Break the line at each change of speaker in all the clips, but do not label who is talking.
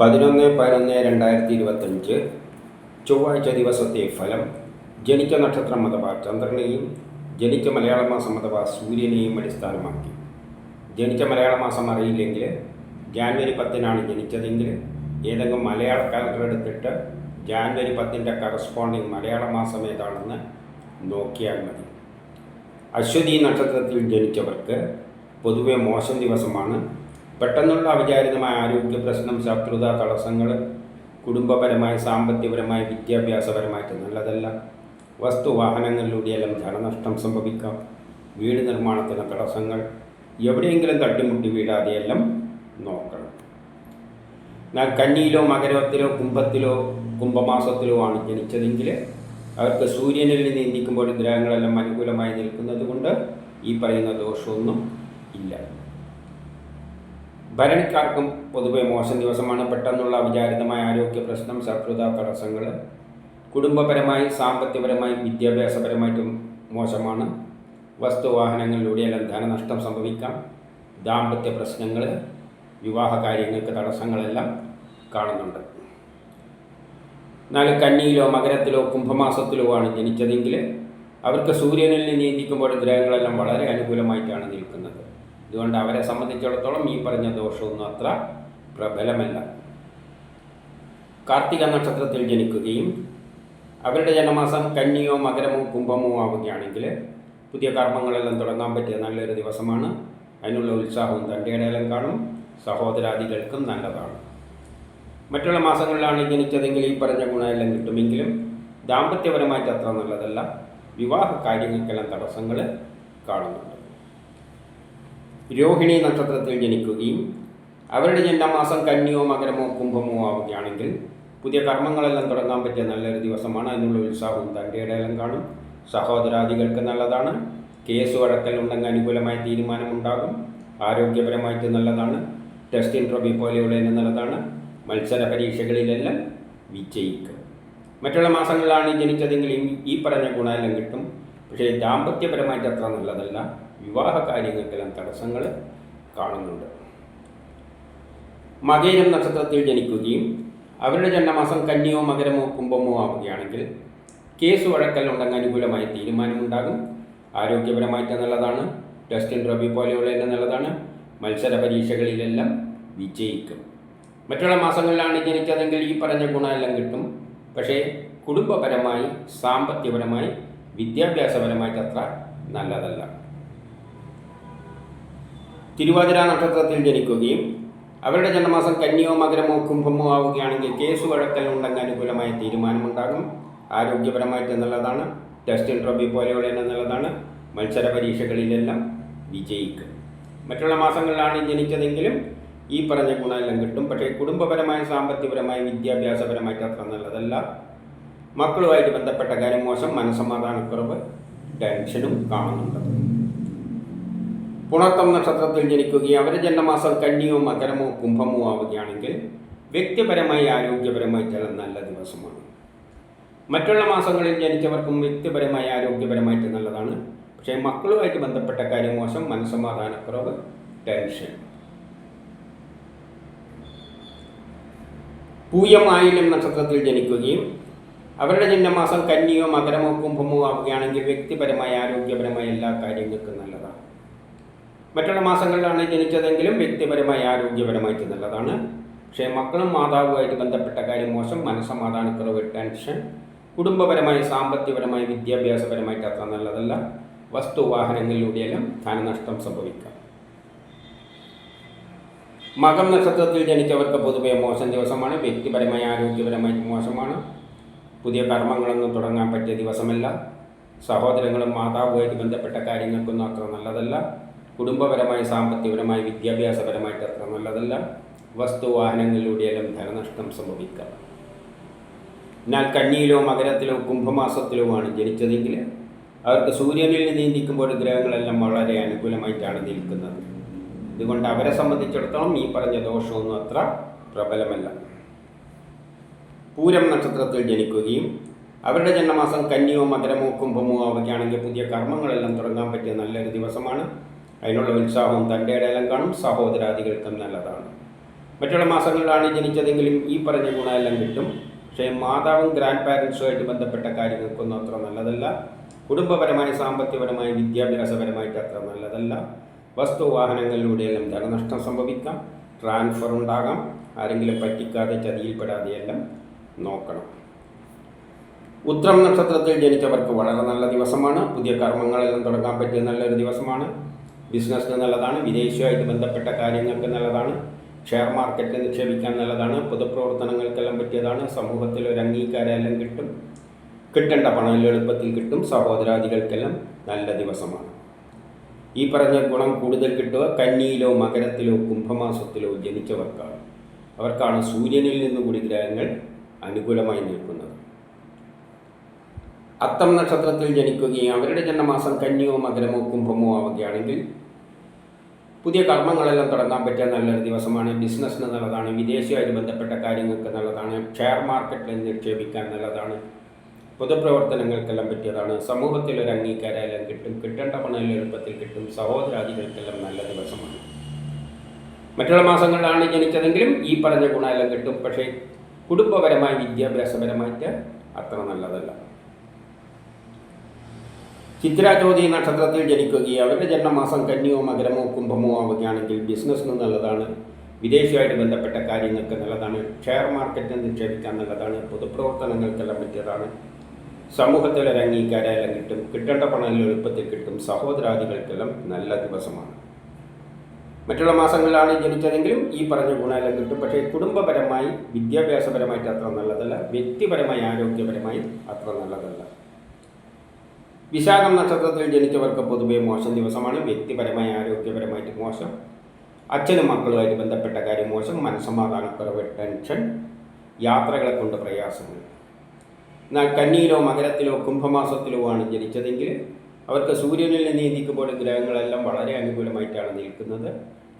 പതിനൊന്ന് പതിനൊന്ന് രണ്ടായിരത്തി ഇരുപത്തഞ്ച് ചൊവ്വാഴ്ച ദിവസത്തെ ഫലം ജനിച്ച നക്ഷത്രം അഥവാ ചന്ദ്രനെയും ജനിച്ച മലയാള മാസം അഥവാ സൂര്യനെയും അടിസ്ഥാനമാക്കി. ജനിച്ച മലയാള മാസം അറിയില്ലെങ്കിൽ ജാനുവരി പത്തിനാണ് ജനിച്ചതെങ്കിൽ ഏതെങ്കിലും മലയാള കാലണ്ടർ എടുത്തിട്ട് ജാനുവരി പത്തിന്റെ കറസ്പോണ്ടിങ് മലയാള മാസം ഏതാണെന്ന് നോക്കിയാൽ മതി. അശ്വതി നക്ഷത്രത്തിൽ ജനിച്ചവർക്ക് പൊതുവെ മോശം ദിവസമാണ് പെട്ടെന്നുള്ള അവിചാരിതമായ ആരോഗ്യ പ്രശ്നം ശത്രുത തടസ്സങ്ങൾ കുടുംബപരമായ സാമ്പത്തികപരമായ വിദ്യാഭ്യാസപരമായിട്ട് നല്ലതല്ല. വസ്തു വാഹനങ്ങളിലൂടെയെല്ലാം ധനനഷ്ടം സംഭവിക്കാം. വീട് നിർമ്മാണത്തിന് തടസ്സങ്ങൾ എവിടെയെങ്കിലും തട്ടിമുട്ടി വീഴാതെയെല്ലാം നോക്കണം. കന്നിയിലോ മകരത്തിലോ കുംഭത്തിലോ കുംഭമാസത്തിലോ ആണ് ജനിച്ചതെങ്കിൽ അവർക്ക് സൂര്യനിൽ നീന്തിക്കുമ്പോൾ ഗ്രഹങ്ങളെല്ലാം അനുകൂലമായി നിൽക്കുന്നത് കൊണ്ട് ഈ പറയുന്ന ദോഷമൊന്നും ഇല്ല. ഭരണിക്കാർക്കും പൊതുവെ മോശം ദിവസമാണ് പെട്ടെന്നുള്ള അവിചാരിതമായ ആരോഗ്യ പ്രശ്നം ശത്രുത തടസ്സങ്ങൾ. കുടുംബപരമായി സാമ്പത്തികപരമായി വിദ്യാഭ്യാസപരമായിട്ടും മോശമാണ്. വസ്തുവാഹനങ്ങളിലൂടെയെല്ലാം ധനനഷ്ടം സംഭവിക്കാം. ദാമ്പത്യ പ്രശ്നങ്ങൾ വിവാഹ കാര്യങ്ങൾക്ക് തടസ്സങ്ങളെല്ലാം കാണുന്നുണ്ട്. എന്നാൽ കന്നിയിലോ മകരത്തിലോ കുംഭമാസത്തിലോ ആണ് ജനിച്ചതെങ്കിൽ അവർക്ക് സൂര്യനിൽ നീന്തിക്കുമ്പോൾ ഗ്രഹങ്ങളെല്ലാം വളരെ അനുകൂലമായിട്ടാണ് നിൽക്കുന്നത്. അതുകൊണ്ട് അവരെ സംബന്ധിച്ചിടത്തോളം ഈ പറഞ്ഞ ദോഷമൊന്നും അത്ര പ്രബലമല്ല. കാർത്തിക നക്ഷത്രത്തിൽ ജനിക്കുകയും അവരുടെ ജന്മമാസം കന്നിയോ മകരമോ കുംഭമോ ആവുകയാണെങ്കിൽ പുതിയ കർമ്മങ്ങളെല്ലാം തുടങ്ങാൻ പറ്റിയ നല്ലൊരു ദിവസമാണ്. അതിനുള്ള ഉത്സാഹവും തന്റെ ഇടയിലും കാണും. സഹോദരാദികൾക്കും നല്ലതാണ്. മറ്റുള്ള മാസങ്ങളിലാണ് ജനിച്ചതെങ്കിൽ ഈ പറഞ്ഞ ഗുണമെല്ലാം കിട്ടുമെങ്കിലും ദാമ്പത്യപരമായിട്ട് അത്ര നല്ലതല്ല. വിവാഹ കാര്യങ്ങൾക്കെല്ലാം തടസ്സങ്ങൾ കാണുന്നുണ്ട്. രോഹിണി നക്ഷത്രത്തിൽ ജനിക്കുകയും അവരുടെ ജന്മമാസം കന്നിയോ മകരമോ കുംഭമോ ആവുകയാണെങ്കിൽ പുതിയ കർമ്മങ്ങളെല്ലാം തുടങ്ങാൻ പറ്റിയ നല്ലൊരു ദിവസമാണ്. അതിനുള്ള ഉത്സാഹവും തന്റെ ഇടയിലും കാണും. സഹോദരാദികൾക്ക് നല്ലതാണ്. കേസ് വഴക്കൽ ഉണ്ടെങ്കിൽ അനുകൂലമായ തീരുമാനമുണ്ടാകും. ആരോഗ്യപരമായിട്ട് നല്ലതാണ്. ടെസ്റ്റ് ഇൻട്രോബി പോലെയുള്ളതിന് നല്ലതാണ്. മത്സര പരീക്ഷകളിലെല്ലാം വിജയിക്കും. മറ്റുള്ള മാസങ്ങളിലാണ് ജനിച്ചതെങ്കിൽ ഈ- പറഞ്ഞ ഗുണമെല്ലാം കിട്ടും. പക്ഷേ ദാമ്പത്യപരമായിട്ട് അത്ര നല്ലതല്ല. വിവാഹ കാര്യങ്ങൾക്കെല്ലാം തടസ്സങ്ങൾ കാണുന്നുണ്ട്. മകേരം നക്ഷത്രത്തിൽ ജനിക്കുകയും അവരുടെ ജന്മമാസം കന്നിയോ മകരമോ കുംഭമോ ആവുകയാണെങ്കിൽ കേസ് വഴക്കൽ ഉണ്ടെങ്കിൽ അനുകൂലമായ തീരുമാനമുണ്ടാകും. ആരോഗ്യപരമായിട്ട് നല്ലതാണ്. ടെസ്റ്റ് ഇൻട്രോബി പോലെയുള്ളതെല്ലാം നല്ലതാണ്. മത്സര പരീക്ഷകളിലെല്ലാം വിജയിക്കും. മറ്റുള്ള മാസങ്ങളിലാണ് ജനിച്ചതെങ്കിൽ ഈ പറഞ്ഞ ഗുണമെല്ലാം കിട്ടും. പക്ഷേ കുടുംബപരമായി സാമ്പത്തികപരമായി വിദ്യാഭ്യാസപരമായിട്ട് അത്ര നല്ലതല്ല. തിരുവാതിര നക്ഷത്രത്തിൽ ജനിക്കുകയും അവരുടെ ജന്മമാസം കന്നിയോ മകരമോ കുംഭമോ ആവുകയാണെങ്കിൽ കേസ് വഴക്കൽ ഉണ്ടെങ്കിൽ അനുകൂലമായ തീരുമാനമുണ്ടാകും. ആരോഗ്യപരമായിട്ട് എന്നുള്ളതാണ്. ടെസ്റ്റ് ട്രോഫി പോലെയുള്ള എന്നുള്ളതാണ്. മത്സര പരീക്ഷകളിലെല്ലാം വിജയിക്കും. മറ്റുള്ള മാസങ്ങളിലാണ് ജനിച്ചതെങ്കിലും ഈ പറഞ്ഞ ഗുണമെല്ലാം കിട്ടും. പക്ഷേ കുടുംബപരമായ സാമ്പത്തികപരമായ വിദ്യാഭ്യാസപരമായിട്ട് അത്ര നല്ലതല്ല. മക്കളുമായിട്ട് ബന്ധപ്പെട്ട കാര്യം മോശം. മനസ്സമാധാനക്കുറവ് ടെൻഷനും കാണുന്നുണ്ട്. പുണർത്തം നക്ഷത്രത്തിൽ ജനിക്കുകയും അവരുടെ ജന്മമാസം കന്നിയോ മകരമോ കുംഭമോ ആവുകയാണെങ്കിൽ വ്യക്തിപരമായി ആരോഗ്യപരമായി ചില നല്ല ദിവസമാണ്. മറ്റുള്ള മാസങ്ങളിൽ ജനിച്ചവർക്കും വ്യക്തിപരമായി ആരോഗ്യപരമായിട്ട് നല്ലതാണ്. പക്ഷേ മക്കളുമായിട്ട് ബന്ധപ്പെട്ട കാര്യം മോശം മനസ്സമാധാനക്കുറവ് ടെൻഷൻ. പൂയം ആയില്യം നക്ഷത്രത്തിൽ ജനിക്കുകയും അവരുടെ ജന്മമാസം കന്നിയോ മകരമോ കുംഭമോ ആവുകയാണെങ്കിൽ വ്യക്തിപരമായി ആരോഗ്യപരമായ എല്ലാ കാര്യങ്ങൾക്കും നല്ലതാണ്. മറ്റുള്ള മാസങ്ങളിലാണ് ജനിച്ചതെങ്കിലും വ്യക്തിപരമായി ആരോഗ്യപരമായിട്ട് നല്ലതാണ്. പക്ഷേ മക്കളും മാതാവുമായിട്ട് ബന്ധപ്പെട്ട കാര്യം മോശം. മനസ്സമാധാനക്കുറവ് ടെൻഷൻ കുടുംബപരമായി സാമ്പത്തികപരമായി വിദ്യാഭ്യാസപരമായിട്ട് അത്ര നല്ലതല്ല. വസ്തു വാഹനങ്ങളിലൂടെയെല്ലാം ധനനഷ്ടം സംഭവിക്കാം. മകം നക്ഷത്രത്തിൽ ജനിച്ചവർക്ക് പൊതുവെ മോശം ദിവസമാണ്. വ്യക്തിപരമായി ആരോഗ്യപരമായി മോശമാണ്. പുതിയ കർമ്മങ്ങളൊന്നും തുടങ്ങാൻ പറ്റിയ ദിവസമല്ല. സഹോദരങ്ങളും മാതാവുമായിട്ട് ബന്ധപ്പെട്ട കാര്യങ്ങൾക്കൊന്നും അത്ര നല്ലതല്ല. കുടുംബപരമായി സാമ്പത്തികപരമായി വിദ്യാഭ്യാസപരമായിട്ട് അത്ര നല്ലതല്ല. വസ്തു വാഹനങ്ങളിലൂടെയെല്ലാം ധനനഷ്ടം സംഭവിക്കാം. എന്നാൽ കന്നിയിലോ മകരത്തിലോ കുംഭമാസത്തിലോ ആണ് ജനിച്ചതെങ്കിൽ അവർക്ക് സൂര്യനിൽ നീന്തിക്കുമ്പോൾ ഗ്രഹങ്ങളെല്ലാം വളരെ അനുകൂലമായിട്ടാണ് നിൽക്കുന്നത്. ഇതുകൊണ്ട് അവരെ സംബന്ധിച്ചിടത്തോളം ഈ പറഞ്ഞ ദോഷമൊന്നും അത്ര പ്രബലമല്ല. പൂരം നക്ഷത്രത്തിൽ ജനിക്കുകയും അവരുടെ ജന്മമാസം കന്നിയോ മകരമോ കുംഭമോ ആവുകയാണെങ്കിൽ പുതിയ കർമ്മങ്ങളെല്ലാം തുടങ്ങാൻ പറ്റിയ നല്ലൊരു ദിവസമാണ്. അതിനുള്ള ഉത്സാഹവും തന്റെ ഇടയിലും കാണും സഹോദരാദികൾക്കും നല്ലതാണ്. മറ്റുള്ള മാസങ്ങളിലാണ് ജനിച്ചതെങ്കിലും ഈ പറഞ്ഞ ഗുണമെല്ലാം കിട്ടും. പക്ഷേ മാതാവും ഗ്രാൻഡ് പാരൻസുമായിട്ട് ബന്ധപ്പെട്ട കാര്യങ്ങൾക്കൊന്നും അത്ര നല്ലതല്ല. കുടുംബപരമായി സാമ്പത്തികപരമായി വിദ്യാഭ്യാസപരമായിട്ട് അത്ര നല്ലതല്ല. വസ്തു വാഹനങ്ങളിലൂടെയെല്ലാം ധനനഷ്ടം സംഭവിക്കാം. ട്രാൻസ്ഫർ ഉണ്ടാകാം. ആരെങ്കിലും പറ്റിക്കാതെ ചതിയിൽപ്പെടാതെയെല്ലാം നോക്കണം. ഉത്രം നക്ഷത്രത്തിൽ ജനിച്ചവർക്ക് വളരെ നല്ല ദിവസമാണ്. പുതിയ കർമ്മങ്ങളെല്ലാം തുടങ്ങാൻ പറ്റിയ നല്ലൊരു ദിവസമാണ്. ബിസിനസ്സിന് നല്ലതാണ് വിദേശവുമായിട്ട് ബന്ധപ്പെട്ട കാര്യങ്ങൾക്ക് നല്ലതാണ് ഷെയർ മാർക്കറ്റിൽ നിക്ഷേപിക്കാൻ നല്ലതാണ് പൊതുപ്രവർത്തനങ്ങൾക്കെല്ലാം പറ്റിയതാണ് സമൂഹത്തിൽ ഒരു അംഗീകാരമെല്ലാം കിട്ടും കിട്ടേണ്ട പണം എളുപ്പത്തിൽ കിട്ടും സഹോദരാദികൾക്കെല്ലാം നല്ല ദിവസമാണ്. ഈ പറഞ്ഞ ഗുണം കൂടുതൽ കിട്ടുക കന്നിയിലോ മകരത്തിലോ കുംഭമാസത്തിലോ ജനിച്ചവർക്കാണ്. അവർക്കാണ് സൂര്യനിൽ നിന്നുകൂടി ഗ്രഹങ്ങൾ അനുകൂലമായി നിൽക്കുന്നത്. അത്തം നക്ഷത്രത്തിൽ ജനിക്കുകയും അവരുടെ ജന്മമാസം കന്നിയോ മകരമോ കുംഭമോ ആവുകയാണെങ്കിൽ പുതിയ കർമ്മങ്ങളെല്ലാം തുടങ്ങാൻ പറ്റിയ നല്ലൊരു ദിവസമാണ്. ബിസിനസ്സിന് നല്ലതാണ്. വിദേശമായി ബന്ധപ്പെട്ട കാര്യങ്ങൾക്ക് നല്ലതാണ്. ഷെയർ മാർക്കറ്റിൽ നിക്ഷേപിക്കാൻ നല്ലതാണ്. പൊതുപ്രവർത്തനങ്ങൾക്കെല്ലാം പറ്റിയതാണ്. സമൂഹത്തിൽ ഒരു അംഗീകാരമെല്ലാം കിട്ടും. കിട്ടേണ്ട പണം എളുപ്പത്തിൽ കിട്ടും. സഹോദരാദികൾക്കെല്ലാം നല്ല ദിവസമാണ്. മറ്റുള്ള മാസങ്ങളിലാണ് ജനിച്ചതെങ്കിലും ഈ പറഞ്ഞ ഗുണമെല്ലാം കിട്ടും. പക്ഷേ കുടുംബപരമായി വിദ്യാഭ്യാസപരമായിട്ട് അത്ര നല്ലതല്ല. ചിത്രാജ്യോതി നക്ഷത്രത്തിൽ ജനിക്കുകയും അവരുടെ ജന്മമാസം കന്നിയോ മകരമോ കുംഭമോ ആവുകയാണെങ്കിൽ ബിസിനസ്സിന് നല്ലതാണ്. വിദേശമായിട്ട് ബന്ധപ്പെട്ട കാര്യങ്ങൾക്ക് നല്ലതാണ്. ഷെയർ മാർക്കറ്റിൽ നിക്ഷേപിക്കാൻ നല്ലതാണ്. പൊതുപ്രവർത്തനങ്ങൾക്കെല്ലാം പറ്റിയതാണ്. സമൂഹത്തിൽ ഒരു അംഗീകാരമെല്ലാം കിട്ടും. കിട്ടേണ്ട പണം എളുപ്പത്തിൽ കിട്ടും. സഹോദരാദികൾക്കെല്ലാം നല്ല ദിവസമാണ്. മറ്റുള്ള മാസങ്ങളിലാണ് ജനിച്ചതെങ്കിലും ഈ പറഞ്ഞ ഗുണമെല്ലാം കിട്ടും. പക്ഷേ കുടുംബപരമായി വിദ്യാഭ്യാസപരമായിട്ട് അത്ര നല്ലതല്ല. വ്യക്തിപരമായി ആരോഗ്യപരമായി അത്ര നല്ലതല്ല. വിശാഖം നക്ഷത്രത്തിൽ ജനിച്ചവർക്ക് പൊതുവെ മോശം ദിവസമാണ്. വ്യക്തിപരമായി ആരോഗ്യപരമായിട്ട് മോശം. അച്ഛനും മക്കളുമായിട്ട് ബന്ധപ്പെട്ട കാര്യം മോശം. മനസ്സമാധാനക്കുറവ് ടെൻഷൻ യാത്രകളെ കൊണ്ട് പ്രയാസങ്ങൾ. എന്നാൽ കന്നിയിലോ മകരത്തിലോ കുംഭമാസത്തിലോ ആണ് ജനിച്ചതെങ്കിൽ അവർക്ക് സൂര്യനിൽ നീന്തിക്കുമ്പോൾ ഗ്രഹങ്ങളെല്ലാം വളരെ അനുകൂലമായിട്ടാണ് നിൽക്കുന്നത്.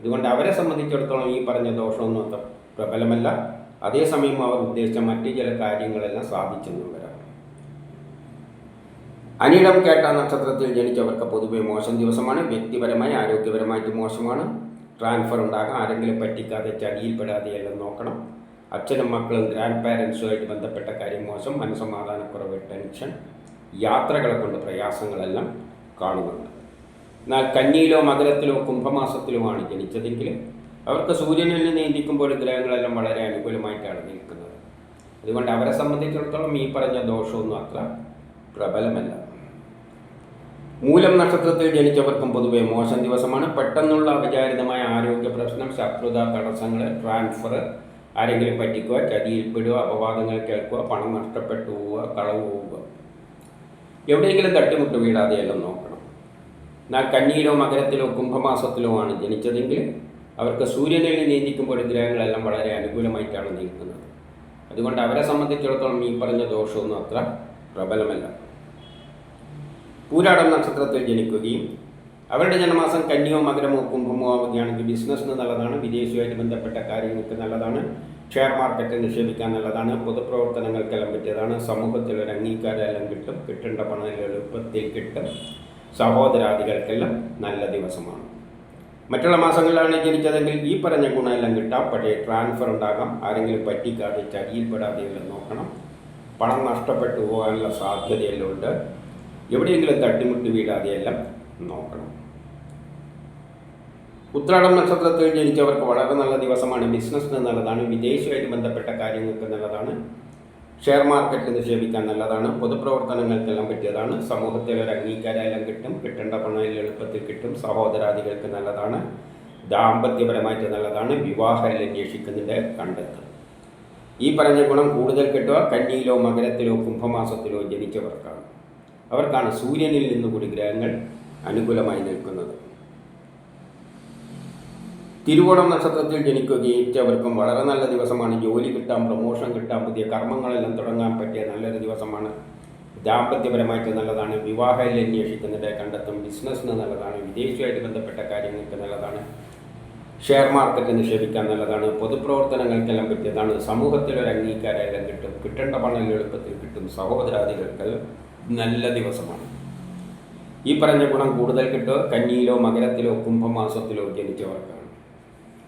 അതുകൊണ്ട് അവരെ സംബന്ധിച്ചിടത്തോളം ഈ പറഞ്ഞ ദോഷമൊന്നും അത്ര പ്രബലമല്ല. അതേസമയം അവർ ഉദ്ദേശിച്ച മറ്റു ചില കാര്യങ്ങളെല്ലാം സാധിച്ചെന്നുള്ളവരാണ് അനിടം കേട്ട നക്ഷത്രത്തിൽ ജനിച്ചവർക്ക് പൊതുവെ മോശം ദിവസമാണ്. വ്യക്തിപരമായി ആരോഗ്യപരമായിട്ട് മോശമാണ്. ട്രാൻസ്ഫർ ഉണ്ടാകാം. ആരെങ്കിലും പറ്റിക്കാതെ ചടിയിൽപ്പെടാതെ എല്ലാം നോക്കണം. അച്ഛനും മക്കളും ഗ്രാൻഡ് പാരൻസുമായിട്ട് ബന്ധപ്പെട്ട കാര്യം മോശം. മനസ്സമാധാനക്കുറവ് ടെൻഷൻ യാത്രകളെ കൊണ്ട് പ്രയാസങ്ങളെല്ലാം കാണുന്നുണ്ട്. എന്നാൽ കന്നിയിലോ മകരത്തിലോ കുംഭമാസത്തിലുമാണ് ജനിച്ചതെങ്കിൽ അവർക്ക് സൂര്യനിൽ നിന്ന് നീന്തിക്കുമ്പോൾ ഗ്രഹങ്ങളെല്ലാം വളരെ അനുകൂലമായിട്ടാണ് നിൽക്കുന്നത്. അതുകൊണ്ട് അവരെ സംബന്ധിച്ചിടത്തോളം ഈ പറഞ്ഞ ദോഷമൊന്നും അത്ര പ്രബലമല്ല. മൂലം നക്ഷത്രത്തിൽ ജനിച്ചവർക്കും പൊതുവെ മോശം ദിവസമാണ്. പെട്ടെന്നുള്ള അപചാരിതമായ ആരോഗ്യ പ്രശ്നം ശത്രുത തടസ്സങ്ങൾ ട്രാൻസ്ഫർ ആരെങ്കിലും പറ്റിക്കുക ചതിയിൽപ്പെടുക അപവാദങ്ങൾ കേൾക്കുക പണം നഷ്ടപ്പെട്ടു പോവുക കളവ് പോവുക എവിടെയെങ്കിലും തട്ടിമുട്ട് വീഴാതെയെല്ലാം നോക്കണം. എന്നാൽ കന്നിയിലോ മകരത്തിലോ കുംഭമാസത്തിലോ ആണ് ജനിച്ചതെങ്കിൽ അവർക്ക് സൂര്യനിൽ നീന്തിക്കുമ്പോൾ ഗ്രഹങ്ങളെല്ലാം വളരെ അനുകൂലമായിട്ടാണ് നീക്കുന്നത് അതുകൊണ്ട് അവരെ സംബന്ധിച്ചിടത്തോളം ഈ പറഞ്ഞ ദോഷമൊന്നും അത്ര പ്രബലമല്ല. പൂരാടം നക്ഷത്രത്തിൽ ജനിക്കുകയും അവരുടെ ജന്മമാസം കന്യോ മകരമോ കുംഭമോ ആവുകയാണെങ്കിൽ ബിസിനസ്സിന് നല്ലതാണ് വിദേശവുമായിട്ട് ബന്ധപ്പെട്ട കാര്യങ്ങൾക്ക് നല്ലതാണ് ഷെയർ മാർക്കറ്റിൽ നിക്ഷേപിക്കാൻ നല്ലതാണ് പൊതുപ്രവർത്തനങ്ങൾക്കെല്ലാം പറ്റിയതാണ് സമൂഹത്തിൽ ഒരു അംഗീകാരമെല്ലാം കിട്ടും കിട്ടേണ്ട പണം എളുപ്പത്തിൽ കിട്ടും സഹോദരാദികൾക്കെല്ലാം നല്ല ദിവസമാണ്. മറ്റുള്ള മാസങ്ങളിലാണ് ജനിച്ചതെങ്കിൽ ഈ പറഞ്ഞ ഗുണമെല്ലാം കിട്ടാം പക്ഷേ ട്രാൻസ്ഫർ ഉണ്ടാകാം ആരെങ്കിലും പറ്റിക്കാതെ ചടിയിൽപ്പെടാതെ നോക്കണം പണം നഷ്ടപ്പെട്ടു പോകാനുള്ള സാധ്യതയെല്ലാം ഉണ്ട്. എവിടെയെങ്കിലും തട്ടിമുട്ടി വീഴാതെയെല്ലാം നോക്കണം. ഉത്രാടം നക്ഷത്രത്തിൽ ജനിച്ചവർക്ക് വളരെ നല്ല ദിവസമാണ്. ബിസിനസ്സിന് നല്ലതാണ്. വിദേശമായിട്ട് ബന്ധപ്പെട്ട കാര്യങ്ങൾക്ക് നല്ലതാണ്. ഷെയർ മാർക്കറ്റിൽ നിക്ഷേപിക്കാൻ നല്ലതാണ്. പൊതുപ്രവർത്തനങ്ങൾക്കെല്ലാം പറ്റിയതാണ്. സമൂഹത്തിൽ ഒരു അംഗീകാരമെല്ലാം കിട്ടും. കിട്ടേണ്ട പണം എളുപ്പത്തിൽ കിട്ടും. സഹോദരാദികൾക്ക് നല്ലതാണ്. ദാമ്പത്യപരമായിട്ട് നല്ലതാണ്. വിവാഹം അന്വേഷിക്കുന്നതിന്റെ കണ്ടെത്തും. ഈ പറഞ്ഞ ഗുണം കൂടുതൽ കിട്ടുക. കന്നിയിലോ മകരത്തിലോ കുംഭമാസത്തിലോ ജനിച്ചവർക്കാണ്. അവർക്കാണ് സൂര്യനിൽ നിന്നുകൂടി ഗ്രഹങ്ങൾ അനുകൂലമായി നിൽക്കുന്നത്. തിരുവോണം നക്ഷത്രത്തിൽ ജനിക്കുകയും വളരെ നല്ല ദിവസമാണ്. ജോലി കിട്ടാൻ പ്രമോഷൻ കിട്ടാൻ പുതിയ കർമ്മങ്ങളെല്ലാം തുടങ്ങാൻ പറ്റിയ നല്ലൊരു ദിവസമാണ്. ദാമ്പത്യപരമായിട്ട് നല്ലതാണ്. വിവാഹത്തിൽ അന്വേഷിക്കുന്നതിന്റെ കണ്ടെത്തും. ബിസിനസ്സിന് നല്ലതാണ്. വിദേശമായിട്ട് ബന്ധപ്പെട്ട കാര്യങ്ങൾക്ക് നല്ലതാണ്. ഷെയർ മാർക്കറ്റ് നിക്ഷേപിക്കാൻ നല്ലതാണ്. പൊതുപ്രവർത്തനങ്ങൾക്കെല്ലാം പറ്റിയതാണ്. സമൂഹത്തിൽ ഒരു അംഗീകാരമെല്ലാം കിട്ടും. കിട്ടേണ്ട പണം എളുപ്പത്തിൽ കിട്ടും. സഹോദരാദികൾക്ക് നല്ല ദിവസമാണ്. ഈ പറഞ്ഞ ഗുണം കൂടുതൽ കിട്ടുക കന്നിയിലോ മകരത്തിലോ കുംഭമാസത്തിലോ ജനിച്ചവർക്കാണ്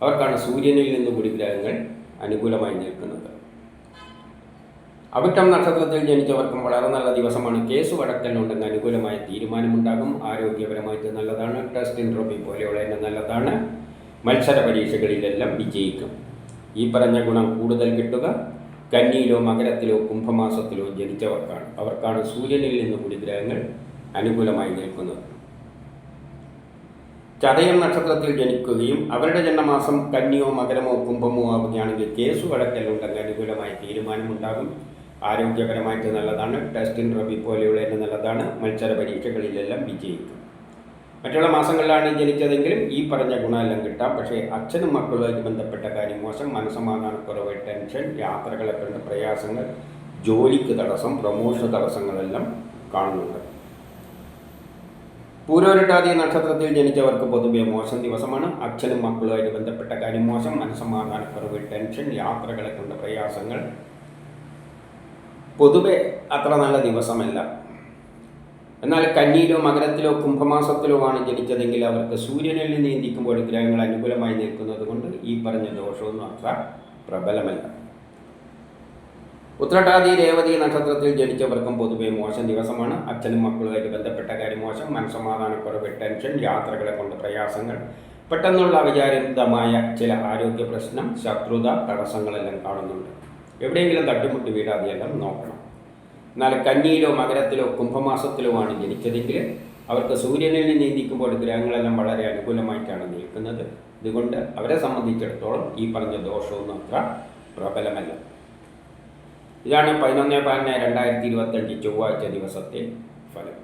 അവർക്കാണ്. സൂര്യനിൽ നിന്ന് കൂടി അനുകൂലമായി നിൽക്കുന്നത്. അവിട്ടം നക്ഷത്രത്തിൽ ജനിച്ചവർക്കും വളരെ നല്ല ദിവസമാണ്. കേസ് വഴക്കലുണ്ടെന്ന് അനുകൂലമായ തീരുമാനമുണ്ടാകും. ആരോഗ്യപരമായിട്ട് നല്ലതാണ്. ടെസ്റ്റ് ഇൻട്രോപ്പി പോലെയുള്ള തന്നെ നല്ലതാണ്. മത്സര പരീക്ഷകളിലെല്ലാം വിജയിക്കും. ഈ പറഞ്ഞ ഗുണം കൂടുതൽ കിട്ടുക കന്നിയിലോ മകരത്തിലോ കുംഭമാസത്തിലോ ജനിച്ചവർക്കാണ്. അവർക്കാണ് സൂര്യനിൽ നിന്ന് കൂടി ഗ്രഹങ്ങൾ അനുകൂലമായി നിൽക്കുന്നത്. ചതയം നക്ഷത്രത്തിൽ ജനിക്കുകയും അവരുടെ ജന്മമാസം കന്നിയോ മകരമോ കുംഭമോ ആവുകയാണെങ്കിൽ കേസ് വഴക്കല്ലുണ്ടെങ്കിൽ അനുകൂലമായ തീരുമാനമുണ്ടാകും. ആരോഗ്യപരമായിട്ട് നല്ലതാണ്. ടെസ്റ്റിൻ റബി പോലെയുള്ള നല്ലതാണ്. മത്സര പരീക്ഷകളിലെല്ലാം വിജയിക്കും. മറ്റുള്ള മാസങ്ങളിലാണ് ജനിച്ചതെങ്കിലും ഈ പറഞ്ഞ ഗുണമെല്ലാം കിട്ടാം. പക്ഷേ അച്ഛനും മക്കളുമായിട്ട് ബന്ധപ്പെട്ട കാര്യം മോശം. മനസ്സമാധാനക്കുറവ് ടെൻഷൻ യാത്രകളെ കണ്ട് പ്രയാസങ്ങൾ ജോലിക്ക് തടസ്സം പ്രമോഷൻ തടസ്സങ്ങളെല്ലാം കാണുന്നുണ്ട്. പൂരോരട്ടാതി നക്ഷത്രത്തിൽ ജനിച്ചവർക്ക് പൊതുവെ മോശം ദിവസമാണ്. അച്ഛനും മക്കളുമായിട്ട് ബന്ധപ്പെട്ട കാര്യം മോശം. മനസ്സമാധാനക്കുറവ് ടെൻഷൻ യാത്രകളെ കൊണ്ട് പ്രയാസങ്ങൾ. പൊതുവെ അത്ര നല്ല ദിവസമല്ല. എന്നാൽ കന്നിയിലോ മകരത്തിലോ കുംഭമാസത്തിലോ ആണ് ജനിച്ചതെങ്കിൽ അവർക്ക് സൂര്യനിൽ നിന്ന് നീന്തിക്കുമ്പോൾ ഗ്രഹങ്ങൾ അനുകൂലമായി നിൽക്കുന്നത് കൊണ്ട് ഈ പറഞ്ഞ ദോഷമൊന്നും അത്ര പ്രബലമല്ല. ഉത്രട്ടാതി രേവതി നക്ഷത്രത്തിൽ ജനിച്ചവർക്കും പൊതുവെ മോശം ദിവസമാണ്. അച്ഛനും മക്കളുമായിട്ട് ബന്ധപ്പെട്ട കാര്യം മോശം. മനസ്സമാധാനക്കുറവ് ടെൻഷൻ യാത്രകളെ കൊണ്ട് പ്രയാസങ്ങൾ പെട്ടെന്നുള്ള അവിചാരിതമായ ചില ആരോഗ്യ പ്രശ്നം ശത്രുത തടസ്സങ്ങളെല്ലാം കാണുന്നുണ്ട്. എവിടെയെങ്കിലും തട്ടിമുട്ടി വീടാതെയെല്ലാം നോക്കണം. എന്നാൽ കന്നിയിലോ മകരത്തിലോ കുംഭമാസത്തിലോ ആണ് ജനിച്ചതെങ്കിൽ അവർക്ക് സൂര്യനിൽ നിന്ന് നീന്തിക്കുമ്പോൾ ഗ്രഹങ്ങളെല്ലാം വളരെ അനുകൂലമായിട്ടാണ് നിൽക്കുന്നത്. ഇതുകൊണ്ട് അവരെ സംബന്ധിച്ചിടത്തോളം ഈ പറഞ്ഞ ദോഷമൊന്നും അത്ര പ്രബലമല്ല. ഇതാണ് പതിനൊന്ന് പതിനൊന്ന് രണ്ടായിരത്തി ഇരുപത്തഞ്ച് ചൊവ്വാഴ്ച ദിവസത്തെ ഫലം.